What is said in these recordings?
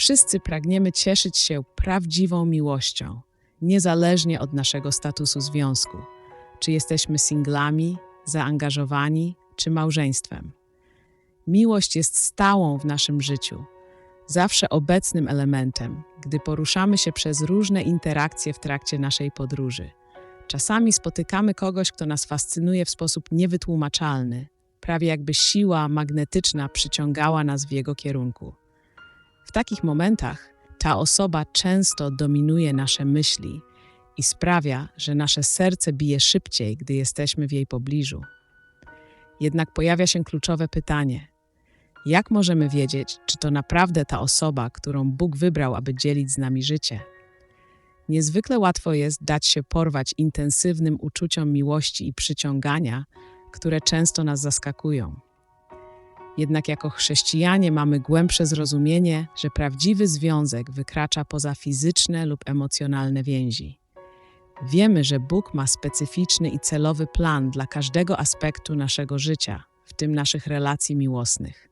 Wszyscy pragniemy cieszyć się prawdziwą miłością, niezależnie od naszego statusu związku, czy jesteśmy singlami, zaangażowani, czy małżeństwem. Miłość jest stałą w naszym życiu, zawsze obecnym elementem, gdy poruszamy się przez różne interakcje w trakcie naszej podróży. Czasami spotykamy kogoś, kto nas fascynuje w sposób niewytłumaczalny, prawie jakby siła magnetyczna przyciągała nas w jego kierunku. W takich momentach ta osoba często dominuje nasze myśli i sprawia, że nasze serce bije szybciej, gdy jesteśmy w jej pobliżu. Jednak pojawia się kluczowe pytanie: jak możemy wiedzieć, czy to naprawdę ta osoba, którą Bóg wybrał, aby dzielić z nami życie? Niezwykle łatwo jest dać się porwać intensywnym uczuciom miłości i przyciągania, które często nas zaskakują. Jednak jako chrześcijanie mamy głębsze zrozumienie, że prawdziwy związek wykracza poza fizyczne lub emocjonalne więzi. Wiemy, że Bóg ma specyficzny i celowy plan dla każdego aspektu naszego życia, w tym naszych relacji miłosnych.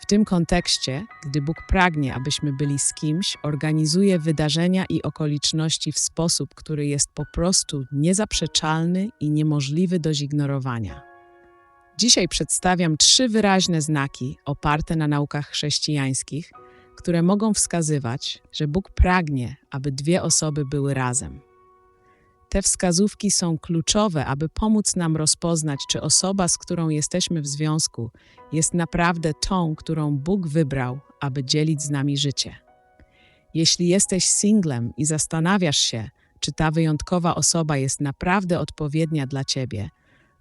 W tym kontekście, gdy Bóg pragnie, abyśmy byli z kimś, organizuje wydarzenia i okoliczności w sposób, który jest po prostu niezaprzeczalny i niemożliwy do zignorowania. Dzisiaj przedstawiam trzy wyraźne znaki oparte na naukach chrześcijańskich, które mogą wskazywać, że Bóg pragnie, aby dwie osoby były razem. Te wskazówki są kluczowe, aby pomóc nam rozpoznać, czy osoba, z którą jesteśmy w związku, jest naprawdę tą, którą Bóg wybrał, aby dzielić z nami życie. Jeśli jesteś singlem i zastanawiasz się, czy ta wyjątkowa osoba jest naprawdę odpowiednia dla ciebie,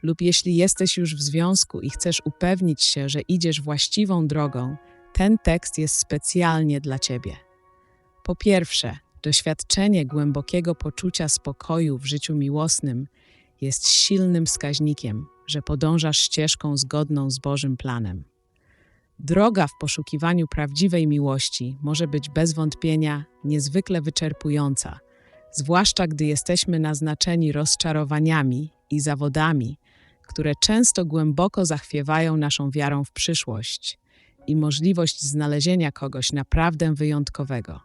lub jeśli jesteś już w związku i chcesz upewnić się, że idziesz właściwą drogą, ten tekst jest specjalnie dla ciebie. Po pierwsze, Doświadczenie głębokiego poczucia spokoju w życiu miłosnym jest silnym wskaźnikiem, że podążasz ścieżką zgodną z Bożym planem. Droga w poszukiwaniu prawdziwej miłości może być bez wątpienia niezwykle wyczerpująca, zwłaszcza gdy jesteśmy naznaczeni rozczarowaniami i zawodami, które często głęboko zachwiewają naszą wiarą w przyszłość i możliwość znalezienia kogoś naprawdę wyjątkowego.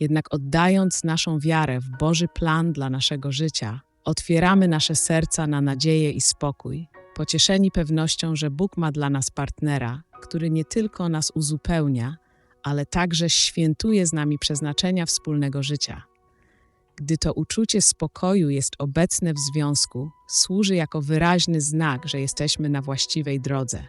Jednak oddając naszą wiarę w Boży plan dla naszego życia, otwieramy nasze serca na nadzieję i spokój, pocieszeni pewnością, że Bóg ma dla nas partnera, który nie tylko nas uzupełnia, ale także świętuje z nami przeznaczenia wspólnego życia. Gdy to uczucie spokoju jest obecne w związku, służy jako wyraźny znak, że jesteśmy na właściwej drodze.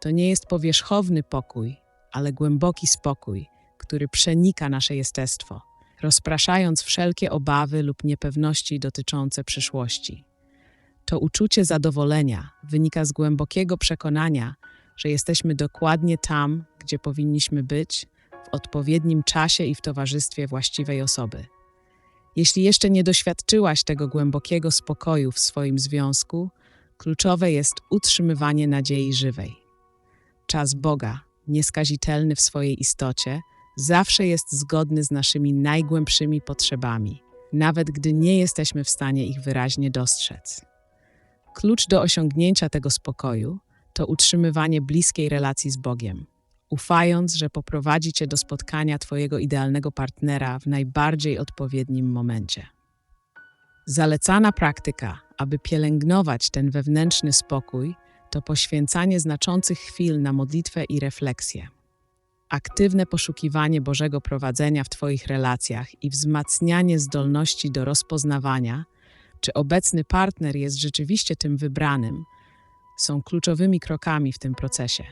To nie jest powierzchowny pokój, ale głęboki spokój, który przenika nasze jestestwo, rozpraszając wszelkie obawy lub niepewności dotyczące przyszłości. To uczucie zadowolenia wynika z głębokiego przekonania, że jesteśmy dokładnie tam, gdzie powinniśmy być, w odpowiednim czasie i w towarzystwie właściwej osoby. Jeśli jeszcze nie doświadczyłaś tego głębokiego spokoju w swoim związku, kluczowe jest utrzymywanie nadziei żywej. Czas Boga, nieskazitelny w swojej istocie, zawsze jest zgodny z naszymi najgłębszymi potrzebami, nawet gdy nie jesteśmy w stanie ich wyraźnie dostrzec. Klucz do osiągnięcia tego spokoju to utrzymywanie bliskiej relacji z Bogiem, ufając, że poprowadzi Cię do spotkania Twojego idealnego partnera w najbardziej odpowiednim momencie. Zalecana praktyka, aby pielęgnować ten wewnętrzny spokój, to poświęcanie znaczących chwil na modlitwę i refleksję aktywne poszukiwanie Bożego prowadzenia w Twoich relacjach i wzmacnianie zdolności do rozpoznawania, czy obecny partner jest rzeczywiście tym wybranym, są kluczowymi krokami w tym procesie.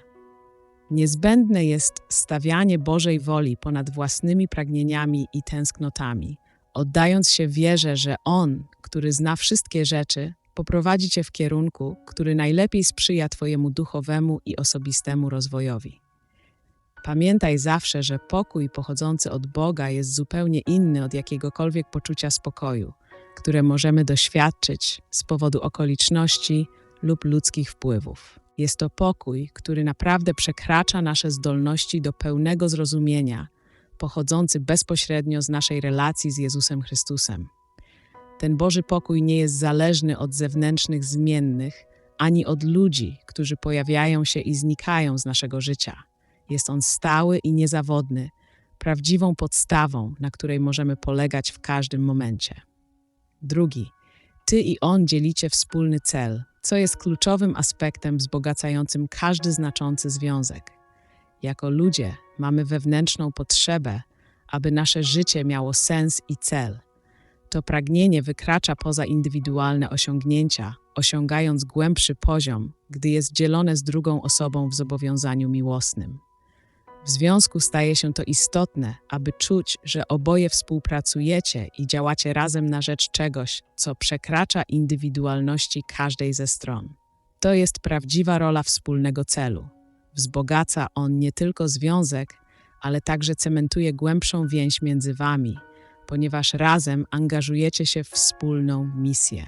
Niezbędne jest stawianie Bożej woli ponad własnymi pragnieniami i tęsknotami, oddając się wierze, że On, który zna wszystkie rzeczy, poprowadzi Cię w kierunku, który najlepiej sprzyja Twojemu duchowemu i osobistemu rozwojowi. Pamiętaj zawsze, że pokój pochodzący od Boga jest zupełnie inny od jakiegokolwiek poczucia spokoju, które możemy doświadczyć z powodu okoliczności lub ludzkich wpływów. Jest to pokój, który naprawdę przekracza nasze zdolności do pełnego zrozumienia, pochodzący bezpośrednio z naszej relacji z Jezusem Chrystusem. Ten Boży pokój nie jest zależny od zewnętrznych zmiennych, ani od ludzi, którzy pojawiają się i znikają z naszego życia. Jest on stały i niezawodny, prawdziwą podstawą, na której możemy polegać w każdym momencie. Drugi, ty i on dzielicie wspólny cel, co jest kluczowym aspektem wzbogacającym każdy znaczący związek. Jako ludzie mamy wewnętrzną potrzebę, aby nasze życie miało sens i cel. To pragnienie wykracza poza indywidualne osiągnięcia, osiągając głębszy poziom, gdy jest dzielone z drugą osobą w zobowiązaniu miłosnym. W związku staje się to istotne, aby czuć, że oboje współpracujecie i działacie razem na rzecz czegoś, co przekracza indywidualności każdej ze stron. To jest prawdziwa rola wspólnego celu. Wzbogaca on nie tylko związek, ale także cementuje głębszą więź między wami, ponieważ razem angażujecie się w wspólną misję.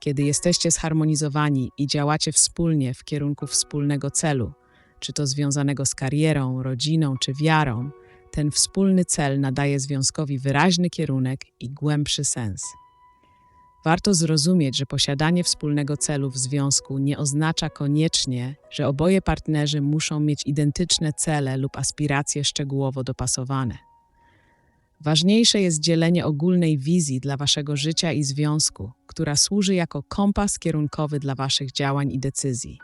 Kiedy jesteście zharmonizowani i działacie wspólnie w kierunku wspólnego celu, czy to związanego z karierą, rodziną czy wiarą, ten wspólny cel nadaje związkowi wyraźny kierunek i głębszy sens. Warto zrozumieć, że posiadanie wspólnego celu w związku nie oznacza koniecznie, że oboje partnerzy muszą mieć identyczne cele lub aspiracje szczegółowo dopasowane. Ważniejsze jest dzielenie ogólnej wizji dla waszego życia i związku, która służy jako kompas kierunkowy dla waszych działań i decyzji.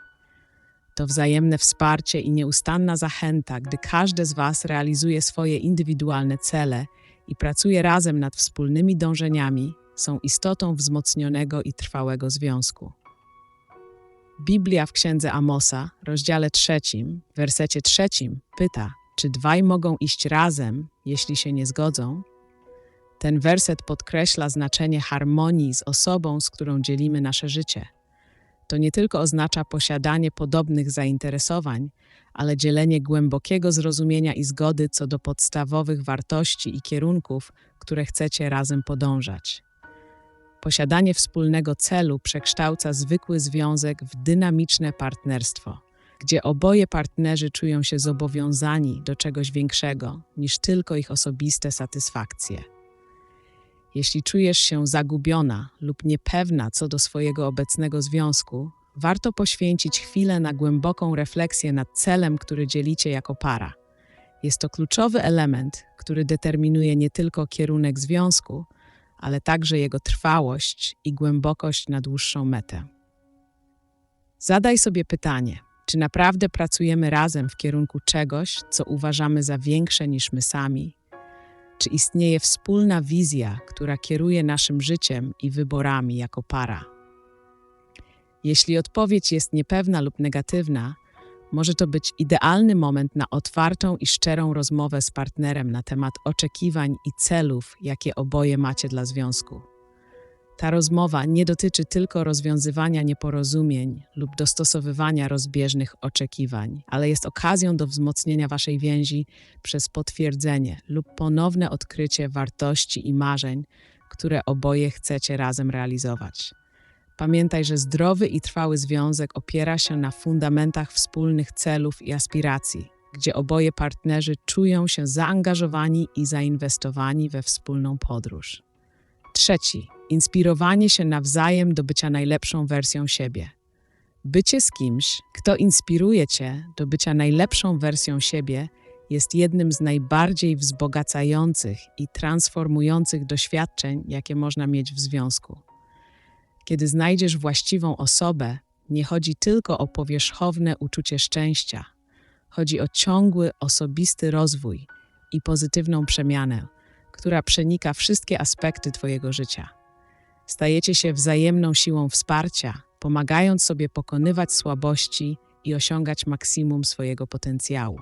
To wzajemne wsparcie i nieustanna zachęta, gdy każdy z Was realizuje swoje indywidualne cele i pracuje razem nad wspólnymi dążeniami, są istotą wzmocnionego i trwałego związku. Biblia w księdze Amosa, rozdziale trzecim, wersecie trzecim, pyta, czy dwaj mogą iść razem, jeśli się nie zgodzą? Ten werset podkreśla znaczenie harmonii z osobą, z którą dzielimy nasze życie. To nie tylko oznacza posiadanie podobnych zainteresowań, ale dzielenie głębokiego zrozumienia i zgody co do podstawowych wartości i kierunków, które chcecie razem podążać. Posiadanie wspólnego celu przekształca zwykły związek w dynamiczne partnerstwo, gdzie oboje partnerzy czują się zobowiązani do czegoś większego niż tylko ich osobiste satysfakcje. Jeśli czujesz się zagubiona lub niepewna co do swojego obecnego związku, warto poświęcić chwilę na głęboką refleksję nad celem, który dzielicie jako para. Jest to kluczowy element, który determinuje nie tylko kierunek związku, ale także jego trwałość i głębokość na dłuższą metę. Zadaj sobie pytanie, czy naprawdę pracujemy razem w kierunku czegoś, co uważamy za większe niż my sami? Czy istnieje wspólna wizja, która kieruje naszym życiem i wyborami jako para? Jeśli odpowiedź jest niepewna lub negatywna, może to być idealny moment na otwartą i szczerą rozmowę z partnerem na temat oczekiwań i celów, jakie oboje macie dla związku. Ta rozmowa nie dotyczy tylko rozwiązywania nieporozumień lub dostosowywania rozbieżnych oczekiwań, ale jest okazją do wzmocnienia waszej więzi przez potwierdzenie lub ponowne odkrycie wartości i marzeń, które oboje chcecie razem realizować. Pamiętaj, że zdrowy i trwały związek opiera się na fundamentach wspólnych celów i aspiracji, gdzie oboje partnerzy czują się zaangażowani i zainwestowani we wspólną podróż. Trzeci inspirowanie się nawzajem do bycia najlepszą wersją siebie. Bycie z kimś, kto inspiruje cię do bycia najlepszą wersją siebie, jest jednym z najbardziej wzbogacających i transformujących doświadczeń, jakie można mieć w związku. Kiedy znajdziesz właściwą osobę, nie chodzi tylko o powierzchowne uczucie szczęścia, chodzi o ciągły, osobisty rozwój i pozytywną przemianę, która przenika wszystkie aspekty Twojego życia. Stajecie się wzajemną siłą wsparcia, pomagając sobie pokonywać słabości i osiągać maksimum swojego potencjału.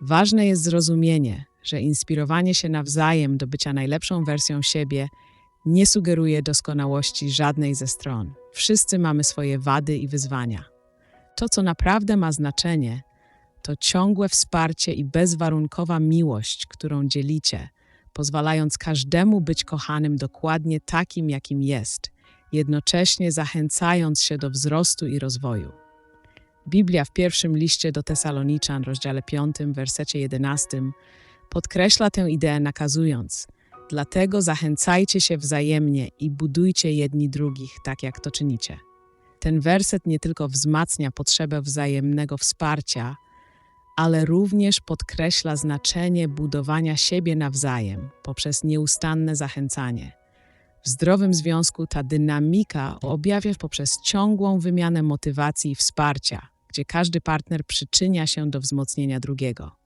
Ważne jest zrozumienie, że inspirowanie się nawzajem do bycia najlepszą wersją siebie nie sugeruje doskonałości żadnej ze stron. Wszyscy mamy swoje wady i wyzwania. To, co naprawdę ma znaczenie, to ciągłe wsparcie i bezwarunkowa miłość, którą dzielicie, pozwalając każdemu być kochanym dokładnie takim, jakim jest, jednocześnie zachęcając się do wzrostu i rozwoju. Biblia w pierwszym liście do Tesaloniczan, rozdziale 5, wersecie 11, podkreśla tę ideę nakazując: Dlatego zachęcajcie się wzajemnie i budujcie jedni drugich, tak jak to czynicie. Ten werset nie tylko wzmacnia potrzebę wzajemnego wsparcia, ale również podkreśla znaczenie budowania siebie nawzajem poprzez nieustanne zachęcanie. W zdrowym związku ta dynamika objawia się poprzez ciągłą wymianę motywacji i wsparcia, gdzie każdy partner przyczynia się do wzmocnienia drugiego.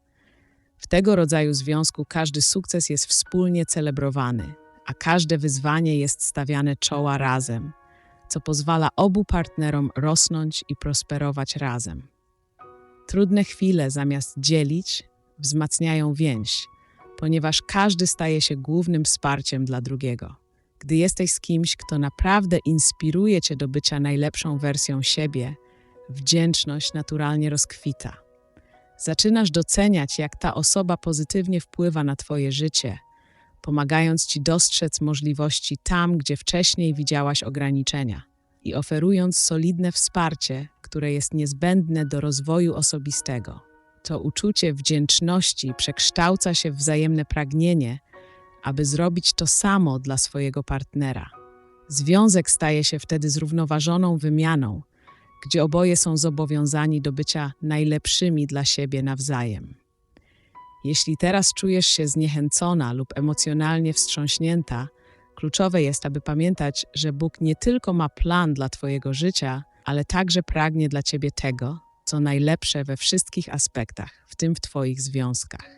W tego rodzaju związku każdy sukces jest wspólnie celebrowany, a każde wyzwanie jest stawiane czoła razem, co pozwala obu partnerom rosnąć i prosperować razem. Trudne chwile zamiast dzielić, wzmacniają więź, ponieważ każdy staje się głównym wsparciem dla drugiego. Gdy jesteś z kimś, kto naprawdę inspiruje cię do bycia najlepszą wersją siebie, wdzięczność naturalnie rozkwita. Zaczynasz doceniać, jak ta osoba pozytywnie wpływa na Twoje życie, pomagając Ci dostrzec możliwości tam, gdzie wcześniej widziałaś ograniczenia i oferując solidne wsparcie, które jest niezbędne do rozwoju osobistego. To uczucie wdzięczności przekształca się w wzajemne pragnienie, aby zrobić to samo dla swojego partnera. Związek staje się wtedy zrównoważoną wymianą, gdzie oboje są zobowiązani do bycia najlepszymi dla siebie nawzajem. Jeśli teraz czujesz się zniechęcona lub emocjonalnie wstrząśnięta, kluczowe jest, aby pamiętać, że Bóg nie tylko ma plan dla Twojego życia, ale także pragnie dla Ciebie tego, co najlepsze we wszystkich aspektach, w tym w Twoich związkach.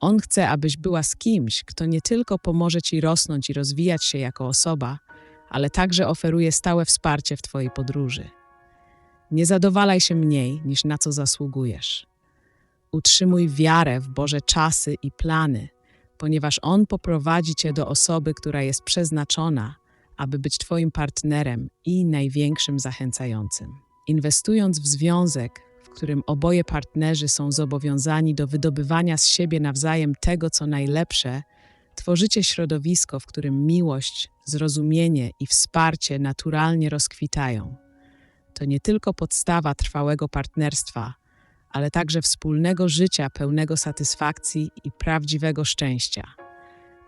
On chce, abyś była z kimś, kto nie tylko pomoże Ci rosnąć i rozwijać się jako osoba, ale także oferuje stałe wsparcie w Twojej podróży. Nie zadowalaj się mniej, niż na co zasługujesz. Utrzymuj wiarę w Boże czasy i plany, ponieważ On poprowadzi Cię do osoby, która jest przeznaczona, aby być Twoim partnerem i największym zachęcającym. Inwestując w związek, w którym oboje partnerzy są zobowiązani do wydobywania z siebie nawzajem tego, co najlepsze, tworzycie środowisko, w którym miłość, zrozumienie i wsparcie naturalnie rozkwitają to nie tylko podstawa trwałego partnerstwa, ale także wspólnego życia pełnego satysfakcji i prawdziwego szczęścia.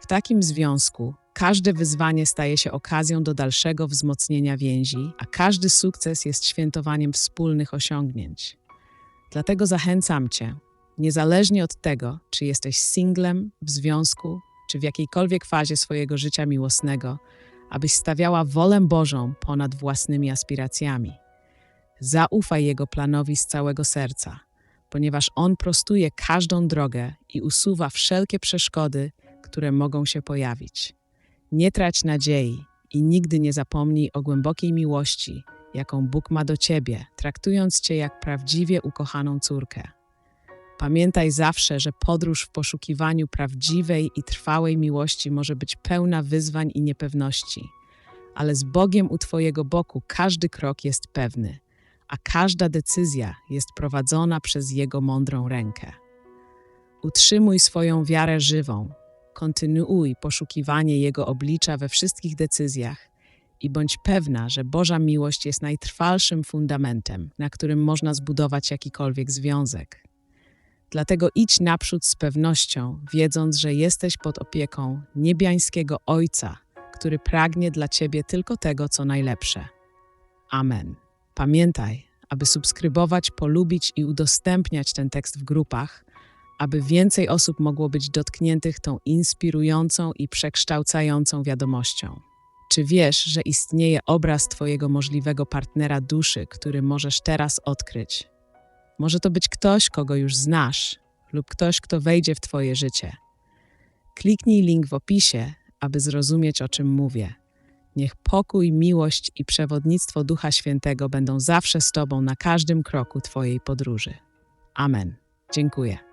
W takim związku każde wyzwanie staje się okazją do dalszego wzmocnienia więzi, a każdy sukces jest świętowaniem wspólnych osiągnięć. Dlatego zachęcam Cię, niezależnie od tego, czy jesteś singlem, w związku, czy w jakiejkolwiek fazie swojego życia miłosnego, abyś stawiała wolę Bożą ponad własnymi aspiracjami. Zaufaj Jego planowi z całego serca, ponieważ On prostuje każdą drogę i usuwa wszelkie przeszkody, które mogą się pojawić. Nie trać nadziei i nigdy nie zapomnij o głębokiej miłości, jaką Bóg ma do Ciebie, traktując Cię jak prawdziwie ukochaną córkę. Pamiętaj zawsze, że podróż w poszukiwaniu prawdziwej i trwałej miłości może być pełna wyzwań i niepewności, ale z Bogiem u Twojego boku każdy krok jest pewny – a każda decyzja jest prowadzona przez Jego mądrą rękę. Utrzymuj swoją wiarę żywą, kontynuuj poszukiwanie Jego oblicza we wszystkich decyzjach i bądź pewna, że Boża miłość jest najtrwalszym fundamentem, na którym można zbudować jakikolwiek związek. Dlatego idź naprzód z pewnością, wiedząc, że jesteś pod opieką niebiańskiego Ojca, który pragnie dla Ciebie tylko tego, co najlepsze. Amen. Pamiętaj, aby subskrybować, polubić i udostępniać ten tekst w grupach, aby więcej osób mogło być dotkniętych tą inspirującą i przekształcającą wiadomością. Czy wiesz, że istnieje obraz Twojego możliwego partnera duszy, który możesz teraz odkryć? Może to być ktoś, kogo już znasz, lub ktoś, kto wejdzie w Twoje życie. Kliknij link w opisie, aby zrozumieć, o czym mówię. Niech pokój, miłość i przewodnictwo Ducha Świętego będą zawsze z Tobą na każdym kroku Twojej podróży. Amen. Dziękuję.